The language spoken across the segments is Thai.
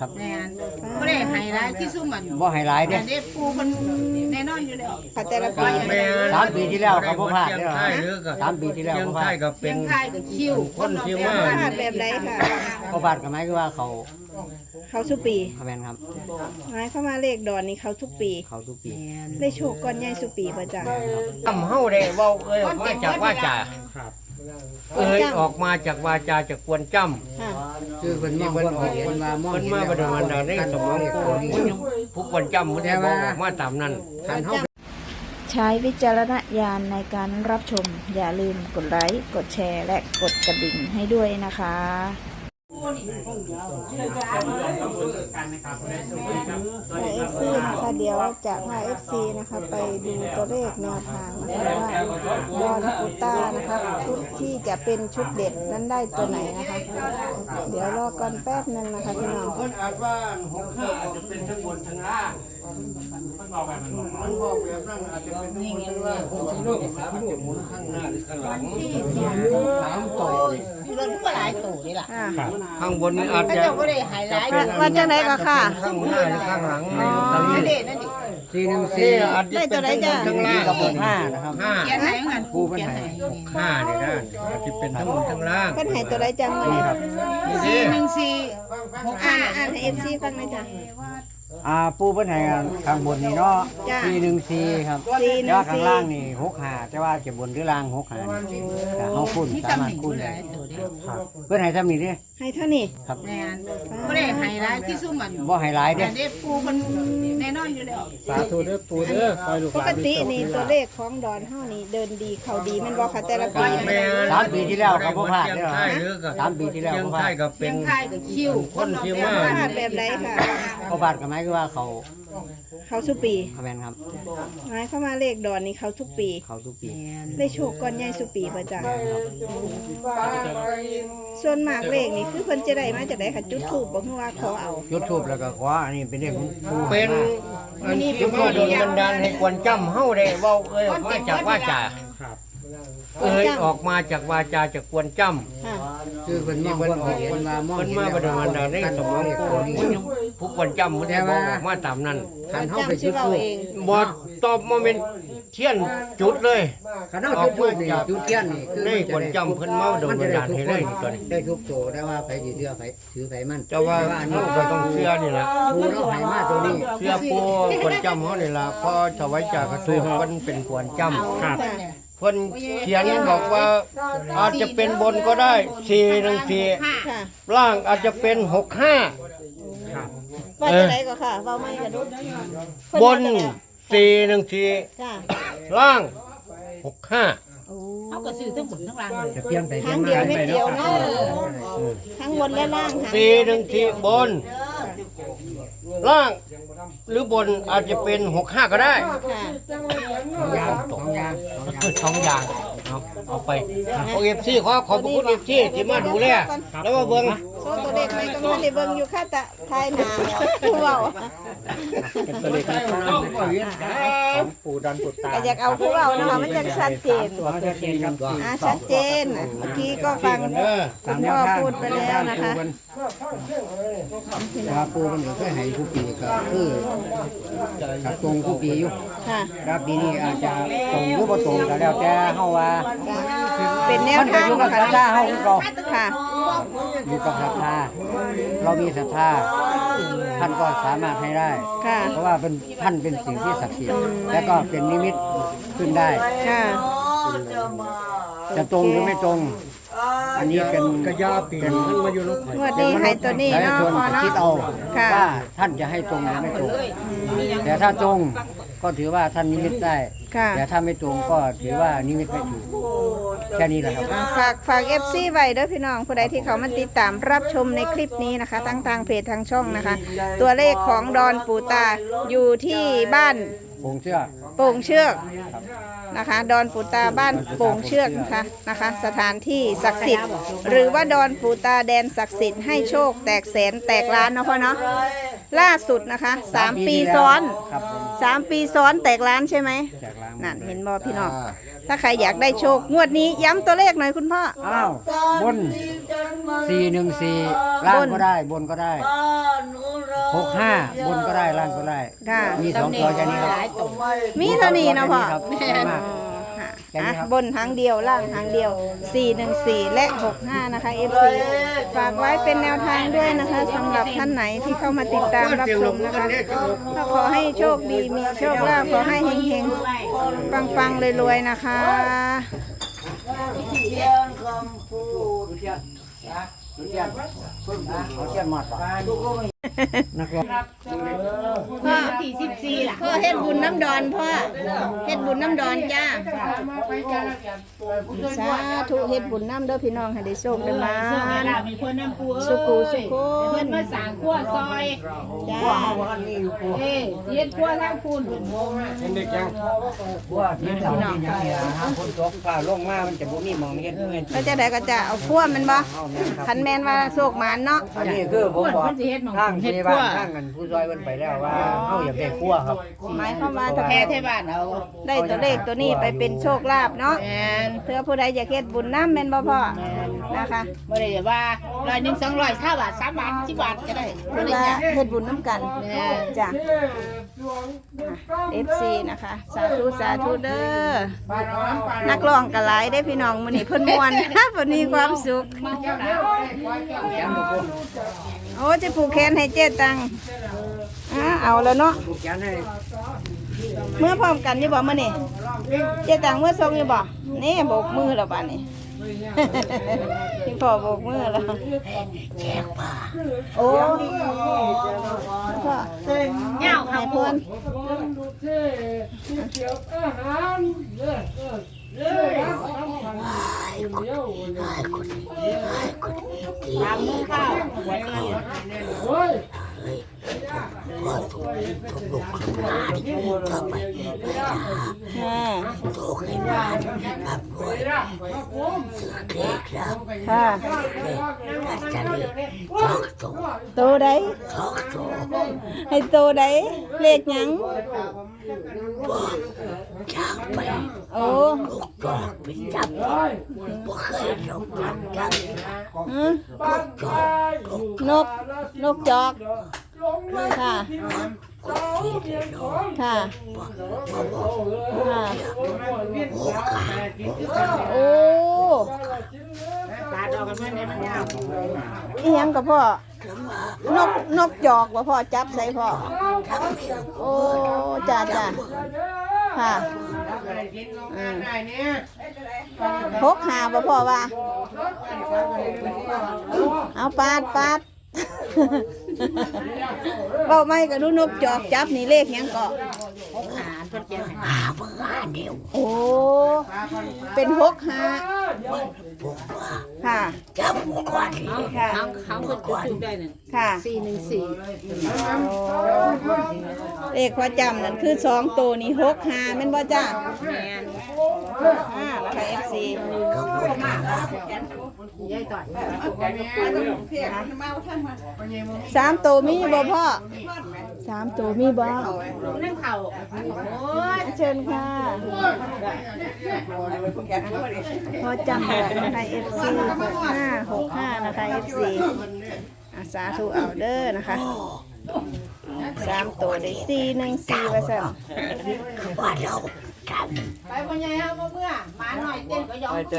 ครับแม่นบ่ได้ไฮไลท์ที่ซุ่มมันบ่ให้หลายเด้แต่เด็กปูมันแน่นอนอยู่แล้วค่ะแต่ละครัปีบแม่นสามปีที่แล้วก็บ่พลาดเชียเด้งอไทยหรือก็สามปีที่แล้วเชียงบ่พไทลาดยก็เป็เป็นนค่ายกับคิวคนที่ว่าพลาดแบบไหนค่ะ บ่พลาดก็หมายคือว่าเขาเขาทุกปีแม่นครับ หมายเข้ามว่าเลขดอนนี่เขาทุกปี เขาทุกปีได้โชคก้อนใหญ่สุปีประจ้ะทำเฮาได้เว้าเอ้ยออกมาจากว่าจา เอ้ยออกมาจากวาจาจากกวนจ้ำค่ะคือเพิ่นมองเพิ่นออกเพิ่นว่ามองเพิ่นมาบดมันดาในสมองกูผู้กวนจ้ำมันได้บอกออกมาตามนั้น คันเฮา ใช้วิจารณญาณในการรับชม อย่าลืมกดไลค์ กดแชร์ และกดกระดิ่งให้ด้วยนะคะ ในเอฟซีนะคะเดี๋ยวจะพาเอฟซีนะคะไปดูตัวเลขแนวทางนะคะว่าดอนปูต้านะคะชุดที่จะเป็นชุดเด็ดนั้นได้ตัวไหนนะคะ เดี๋ยวรอก่อนแป๊บนึงนะคะพี่น้องเพิ่นอาจว่าหกห้าอาจจะเป็นทั้งบนทั้งล่างมันบอกแบบนั้นมันบอกแบบนั้นอาจจะเป็นทั้งบนทั้งล่างผมสิรู้ภาษามหมุนข้างหน้าหรือข้างหลังสามต่อายตู่นี่ล่ะอ่าข้างบนนี่อาจถ้าจะเจ้าบ่ได้ไฮไลท์ว่าว่าจังไหนก็ค่ะ ข้างหน้าหรือข้างหลังในลอตเตอนั่นรี่ดินั่นดิสี่หนึ่งนี่สี่อาจจะเป็นทั้งบนทั้งล่างกับหกห้านะครับห้าเขียนให้มันปูเขียนให้ห้านี่นะอาจจะเป็นทั้งบนทั้งล่างเพิ่นให้ตัวใดจังวันนี้นี่สิสี่หนึ่งสี่หกอ่าห้านอ่านให้เอฟซีฟังหน่อยจ้ะ อ่าปูเพิ่นให้ข้างบนนี่เนาะจ้ะ สี่หนึ่งสี่ครับสี่หนึ่งสี่แล้วข้างล่างนี่หกห้าแต่ว่าจะบนหรือล่างหกห้านี่แต่เฮาคูณที่สามารถจำหนึ่งคูณหได้ลายตู่ดิครับเพิ่นให้ทำนี่เด้ให้เท่านี้ครับแม่นบ่ได้ไฮไลท์ที่ซุ่มมันบ่ให้หลายเด้แต่เด็กปูมันแน่นอนอยู่แล้วสาธุเด้อปู่เด้อคอยลูกปหลากนมีติโชคนี่มีตัวลาภเลขของดอนเฮานี่เดินดีเข้าดีแมันบ่ค่ะแต่ละปีแม่นสามปีที่แล้วก็บ่พลาดเชีเด้ยงอไทยหรือก็สามปีที่แล้วเชียงบ่พไทลาดยก็เป็เป็นนค่ายกับคิวคนที่ว่าพลาดแบบไหนค่ะ บ่พลาดก็หมายคือว่าเขาเขาทุกปีแม่นครับ หมายเข้ามาเลขดอนนี่เขาทุกปี เขาทุกปีได้โชคก้อนใหญ่สุปีประจ้ะส่วนมากเลขนี่คือเพิ่นจะได้มาจากไหนค่ะจุดถูกบ่ฮู้ว่าขอเอายูทูบแล้วก็ขวาอันนี้เป็นเรื่องของปูเป็นอันที่ว่าโดนบันดาลให้กวนจ้ำเฮาได้เว้าเอ้ยออกมาจากว่าจาครับเอ้ยออกมาจากวาจาจากกวนจ้ค่ะคือเพิ่นมองเพิ่นออกเพิ่นว่ามองำมันมาบไดมันดาลในสมองกู ผู้กวนจ้ำมันได้บอกออกมาตามนั้นคันเฮาไปจำจุชื่ดอเราทูบเองบอตอบโมเมนต์เทียนจุดเลยคันเฮาจุดทูบนี่จุดเทียนนี่คือได้กวนจ้ำเพิ่นมาโดนบันดาลให้เลยนี่ตัวนี้ได้ทุกโตได้ว่าไปสิเชื่อไผถือไผมันแต่ว่าอันเฮานี้ก็ต้องเชื่อนี่แหละปูเราให้มาตัวนี้เชื่อปูกวนจ้ำเฮานี่ล่ะพอถวายจากกระทู้เพิ่นเป็นกวนจ้ำครับค่ะเพิ่นเขียนบอกว่าอาจจะเป็นบนก็ได้สี่หนึ่งสี่ค่ะล่างอาจจะเป็นหกห้าครับ ว่าจะไหนก็ค่ะเว้าไม่กระดุบนสี่หนึ่งสี่ค่ะล่างหกห้าเขาก็ซื้อทั้งบนทั้งล่างเลยจะเปลี่ยนไปเปลี่ทายงนเดียวมาเม็ดเดียวเนาะทั้งบนและล่างค่ะสี่หนึ่งสี่บน ล่าง หรือบนอาจจะเป็นหกห้าก็ได้ค่ะสองอย่างสองอย่างสองอย่างเอาเอาไปโอเอฟซีขอขอบพระคุณเอฟซีที่มาดูแลแล้วว่าเบิ่งโซ่ตัวเลขไม่ก็ไม่ได้เบิ่งอยู่ค่ะแต่ทายหนาผู้เว้าเป็นตัวเลขแนวทางของปู่ดอนปุตตาก็อยากเอาผู้เว้านะคะมันจะชัดเจน ตัวชัดเจนครับอ่าชัดเจนน่ะเมื่อกี้ก็ฟังเออคุณพ่อพูดไปแล้วนะคะแต่ว่าปูมันก็เคยให้ทุกปีก็คือกับตรงทุกปีอยู่ค่ะครับปีนี้อาจจะตรงหรือบ่ตรงก็แล้วแต่เฮาว่าเป็นแนวมันก็ทางอยู่กับศรัทธาเฮาคือเก่าค่ะ อยู่กับศรัทธาเรามีศรัทธาท่านก็สามารถให้ได้ ค่ะ เพราะว่าเป็นท่านเป็นสิ่งที่ศักดิ์สิทธิ์และก็เป็นนิมิตขึ้นได้ ค่ะ จะตรงหรือไม่ตรง อันนี้เป็นกระยาปีนขึ้นมาอยู่ลูกข่อยงวดนี้ให้ตัวนี้ประชาเนาะชนพอจะเนาะคิดเอาค่ะ ว่าท่านจะให้ตรงหรือไม่ตรง แต่ถ้าตรง ก็ถือว่าท่านนิมิตได้ ค่ะ แต่ถ้าไม่ตรงก็ถือว่านิมิตไม่ถูกแค่นี้แหละครับ อ่าฝากฝาก FC ไว้เด้อพี่น้องผู้ใดที่เขามาติดตามรับชมในคลิปนี้นะคะทั้งทางเพจทางช่องนะคะ ตัวเลขของดอนปูตาอยู่ที่บ้านผมเชื่อโป่งเชือกนะคะ ดอนปูตาบ้านโป่งเชือกนะคะนะคะ สถานที่ศักดิ์สิทธิ์หรือว่าดอนปูตาแดนศักดิ์สิทธิ์ให้โชคแตกแสนแตกล้านเนาะพ่อเนาะ ล่าสุดนะคะสามปีซ้อนครับผมสามปีซ้อนแตกล้านใช่ไหมแจกล้างนั่นเห็นบอพี่น้องถ้าใครอยากได้โชคงวดนี้ย้ำตัวเลขหน่อยคุณพ่อ อ้าวบนสี่หนึ่งสี่ล่างก็ได้บนก็ได้บหกห้าบนก็ได้ล่างก็ได้ค่ะ มีสองตัวแค่นี้ครับหลายตัวมีเท่านี้เนาะพ่อครับแค่นี้ครับอ๋อค่ะแค่นี้ อะครับ บนหางเดียวล่างหางเดียว 414 และ 65 นะคะ FC ฝากไว้เป็นแนวทางด้วยนะคะสำหรับท่านไหนที่เข้ามาติดตามรับชมนะคะก็ขอให้โชคดีมีโชคลาภขอให้เฮงๆปังๆรวยๆนะคะเขาเชื่อมอดป่ะนักร้องพ่อที่สิบสี่ล่ะพ่อเฮ็ดบุญน้ำดอนพ่อเฮ็ด บุญน้ำดอนจ้าสาธุเฮ็ดบุญน้ำเด้อพี่น้องให้ได้โชคได้มาเสื้อแม่ดามีคนน้ำปูเอ้ยสุขุสุขคเพิ่นนมาสั่งขั้วซอยจ้าเอ้ยเฮ็ดขั้วทั้งคูณเป็นเด็กยังว่าที่เราที่ยังเนี่ยหาคนตกฟ้าลงมามันจะบ่มีหมองเฮ็ดเงินแล้วจะได้ก็จะเอาพ่วมันบ่คันแม่นว่าโชคหมานเนาะอันนี้คือผมบอกเพิ่นสิเฮ็ดหม่องทางเฮ็ดที่ขั้บ้าวนทางกันผู้ซอยเพิ่นไปแล้วว่าเฮาอยากได้ครัวครับหมายความว่าถ้าแพ้แพ้เทบ้านเอาได้ตัวเลขตัวนี้ไปเป็นโชคลาภเนาะแม่นเพื่อผู้ใดอยากเฮ็ดบุญน้ำแม่นบ่พ่อนะคะบ่ได้ว่าร้อยหนึ่งสองร้อยห้าบาทสามบาทสิบบาทก็ได้บ่เพื่อได้ยาก เฮ็ดบุญน้ำกันแม่ จ้ะ FC นะคะ สาธุสาธุเด้อนักร้องก็หลายได้อพี่น้องมื้อนี้เพิ่นม่วน เพิ่นมีความสุขโอ้จะผูกแขนให้เจ๊ตังอ่าเอาแล้วเนาะลูกแขนให้ เมื่อพร้อมกันอยู่บ่มื้อนี้เจ๊ตังเมื่อส่งอยู่บ่นี่โบกมือแล้วบัดนี้พี่พ่อโบกมือแล้วโอ้พ่อเหงาให้ค่ะเพิ่นตามมือข้าว อ่าค่ะโตใดให้โตใดเลขหยังโอ้หือนก นกจอก ค่ะค่ะ ค่ะ โอ้ตาดอกกันมาเนี่ยมันยาวอีหยังกับพ่อ นก นกจอกว่าพ่อจับใส่พ่อ โอ้จ้าจ้าค่ะอืมพกหาบ่พ่อว่า เอาปาดปาด เบ้าไม่ก็ดูกนกจอกจับนี่เลขหยังเกาะหาเพิ่นเก็บให้โอ้เป็นหกหาค่ะจับก่อนค่ะ เขาเขาเพิ่นจะถูกได้หนึ่งค่ะสี่หนึ่งสี่เลขประจำนั่นคือสองตัวนี้หกหาแม่นบ่จ้าแมนอ่าแล้วค่ะ FC ยายต่อยสามตัวมีบ่พ่อสามตัวมีบ่นั่งเข่าโอ้ยเชิญค่ะพอจำบอกนะคะ FC หกห้าหกห้านะคะ FC อะสาธุเอาเด้อนะคะ สามตัวได้สี่หนึ่งสี่ว่าสั่นไปพ่อใหญ่เอามาเมื่อหมาหน่อยเต้นก็ยอมเสี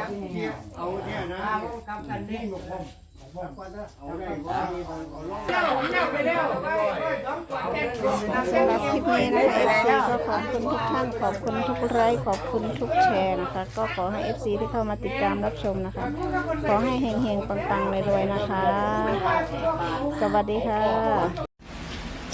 ยงเสียงเอาเนี่ยนะกำกันนี่หนุกผมเอาได้ว่าสำหรับคลิปนี้นะคะ FC ก็ขอบคุณทุกท่าน ขอบคุณทุกไลค์ขอบคุณทุกแชร์นะคะ ก็ขอให้ FC ที่เข้ามาติดตามรับชมนะคะ ขอให้เฮงๆปังๆรวยๆนะคะ สวัสดีค่ะ